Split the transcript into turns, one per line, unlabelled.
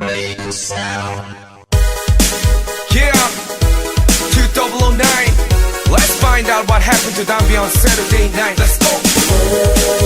Make sound.
Yeah, 2009. Let's find out what happened to Dambi on Saturday night. Let's go.